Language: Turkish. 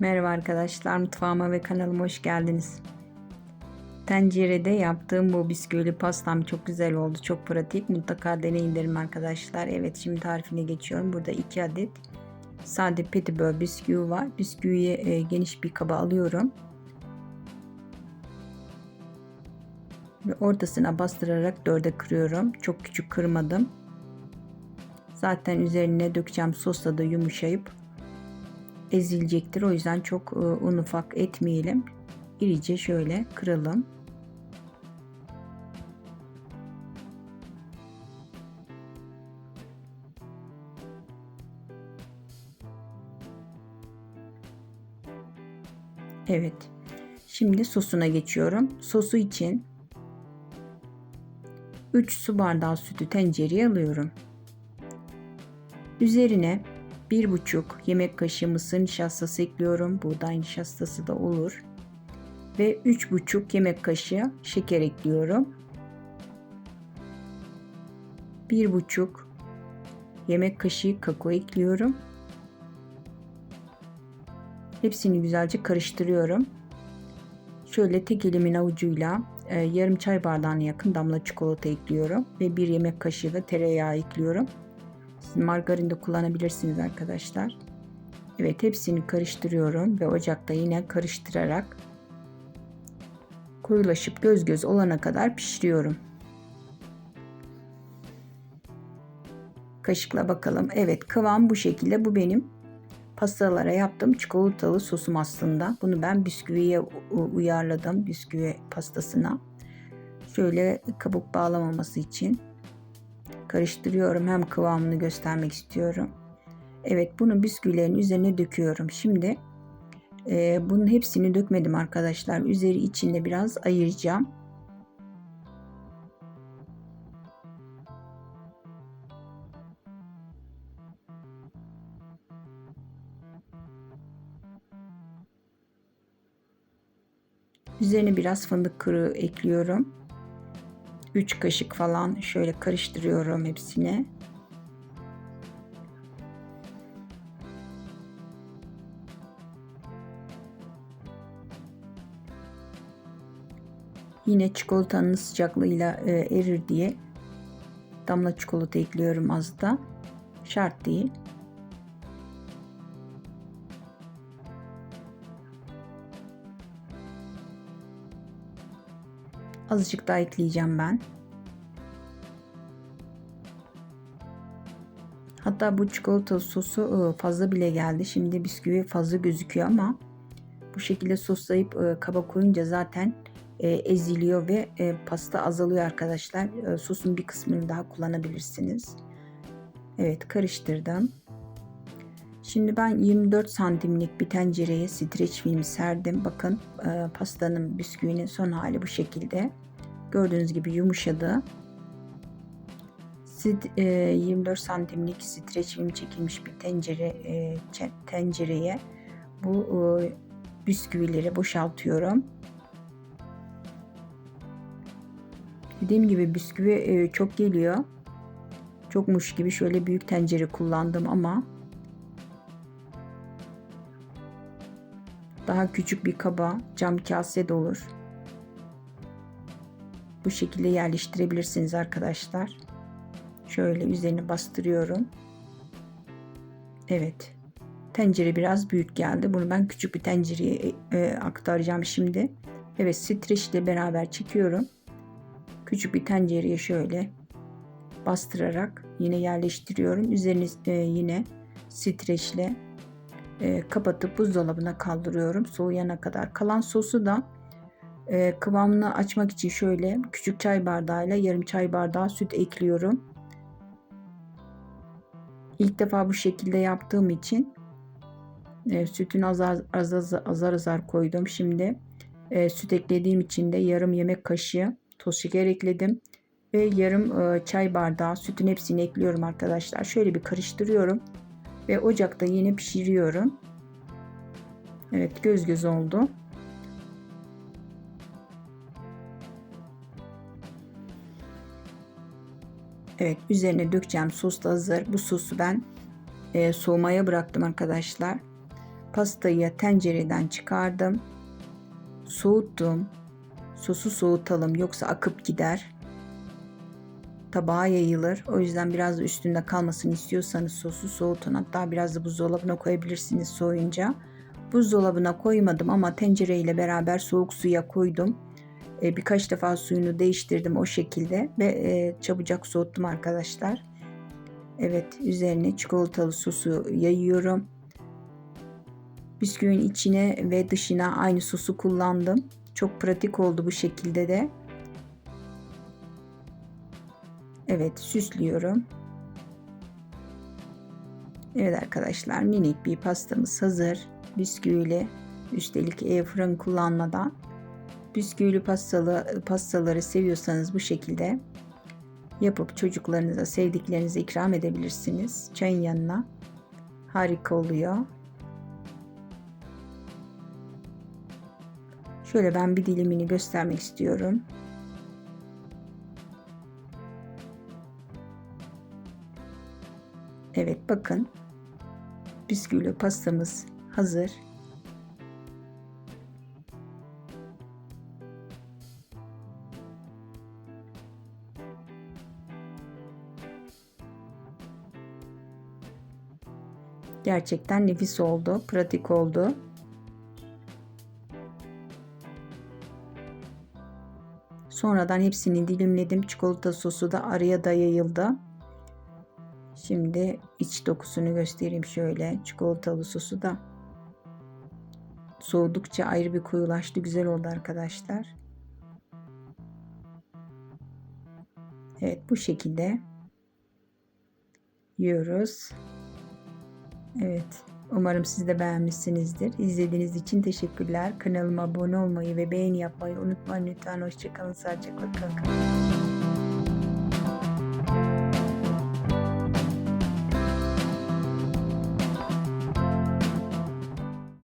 Merhaba arkadaşlar, mutfağıma ve kanalıma hoş geldiniz. Tencerede yaptığım bu bisküvili pastam çok güzel oldu. Çok pratik. Mutlaka deneyin derim arkadaşlar. Evet şimdi tarifine geçiyorum. Burada 2 adet sade petibör bisküvi var. Bisküviyi e, geniş bir kaba alıyorum. Ve ortasına bastırarak dörde kırıyorum. Çok küçük kırmadım. Zaten üzerine dökeceğim sosla da yumuşayıp ezilecektir. O yüzden çok e, un ufak etmeyelim. İrice şöyle kıralım. Evet. Şimdi sosuna geçiyorum. Sosu için 3 su bardağı sütü tencereye alıyorum. Üzerine 1,5 yemek kaşığı mısır nişastası ekliyorum. Buğday nişastası da olur. Ve 3,5 yemek kaşığı şeker ekliyorum. 1,5 yemek kaşığı kakao ekliyorum. Hepsini güzelce karıştırıyorum. Şöyle tek elimin avucuyla e, yarım çay bardağına yakın damla çikolata ekliyorum ve bir yemek kaşığı da tereyağı ekliyorum. Margarin de kullanabilirsiniz arkadaşlar. Evet hepsini karıştırıyorum ve ocakta yine karıştırarak koyulaşıp göz göz olana kadar pişiriyorum. Kaşıkla bakalım. Evet kıvam bu şekilde. Bu benim pastalara yaptığım çikolatalı sosum aslında. Bunu ben bisküviye uyarladım. Bisküvi pastasına. Şöyle kabuk bağlamaması için karıştırıyorum. Hem kıvamını göstermek istiyorum. Evet bunu bisküvilerin üzerine döküyorum. Şimdi e, bunun hepsini dökmedim arkadaşlar. Üzeri içinde biraz ayıracağım. Üzerine biraz fındık kırığı ekliyorum. 3 kaşık falan şöyle karıştırıyorum hepsine. Yine çikolatanın sıcaklığıyla e, erir diye damla çikolata ekliyorum az da. Şart değil. Azıcık daha ekleyeceğim ben. Hatta bu çikolata sosu fazla bile geldi. Şimdi bisküvi fazla gözüküyor ama bu şekilde soslayıp kaba koyunca zaten eziliyor ve pasta azalıyor arkadaşlar. Sosun bir kısmını daha kullanabilirsiniz. Evet karıştırdım. Şimdi ben 24 santimlik bir tencereye streç film serdim. Bakın pastanın bisküvinin son hali bu şekilde. Gördüğünüz gibi yumuşadı. 24 santimlik streç film çekilmiş bir tencere tencereye bu bisküvileri boşaltıyorum. Dediğim gibi bisküvi çok geliyor. Çokmuş gibi şöyle büyük tencere kullandım ama daha küçük bir kaba, cam kase de olur. Bu şekilde yerleştirebilirsiniz arkadaşlar. Şöyle üzerine bastırıyorum. Evet. Tencere biraz büyük geldi. Bunu ben küçük bir tencereye e, aktaracağım şimdi. Evet streç ile beraber çekiyorum. Küçük bir tencereye şöyle bastırarak yine yerleştiriyorum. Üzerine e, yine streçle e, kapatıp buzdolabına kaldırıyorum soğuyana kadar. Kalan sosu da e, kıvamını açmak için şöyle küçük çay bardağıyla yarım çay bardağı süt ekliyorum. İlk defa bu şekilde yaptığım için e, sütün azar azar, azar azar koydum. Şimdi e, süt eklediğim için de yarım yemek kaşığı toz şeker ekledim. Ve yarım e, çay bardağı sütün hepsini ekliyorum arkadaşlar. Şöyle bir karıştırıyorum. Ve ocakta yine pişiriyorum. Evet göz göz oldu. Evet üzerine dökeceğim sos da hazır. Bu sosu ben e, soğumaya bıraktım arkadaşlar. Pastayı tencereden çıkardım. Soğuttum. Sosu soğutalım yoksa akıp gider. Tabağa yayılır. O yüzden biraz da üstünde kalmasını istiyorsanız sosu soğutun. Hatta biraz da buzdolabına koyabilirsiniz soğuyunca. Buzdolabına koymadım ama tencereyle beraber soğuk suya koydum. E, birkaç defa suyunu değiştirdim o şekilde ve e, çabucak soğuttum arkadaşlar. Evet üzerine çikolatalı sosu yayıyorum. Bisküvin içine ve dışına aynı sosu kullandım. Çok pratik oldu bu şekilde de. Evet süslüyorum. Evet arkadaşlar minik bir pastamız hazır. Bisküvili üstelik e, fırın kullanmadan. Bisküvili pastalı, pastaları seviyorsanız bu şekilde yapıp çocuklarınıza sevdiklerinize ikram edebilirsiniz. Çayın yanına harika oluyor. Şöyle ben bir dilimini göstermek istiyorum. Evet bakın. Bisküvili pastamız hazır. Gerçekten nefis oldu, pratik oldu. Sonradan hepsini dilimledim. Çikolata sosu da araya da yayıldı. Şimdi iç dokusunu göstereyim şöyle. Çikolatalı sosu da soğudukça ayrı bir koyulaştı. Güzel oldu arkadaşlar. Evet bu şekilde yiyoruz. Evet. Umarım siz de beğenmişsinizdir. İzlediğiniz için teşekkürler. Kanalıma abone olmayı ve beğeni yapmayı unutmayın lütfen. Hoşçakalın. Sağlıcakla kalın.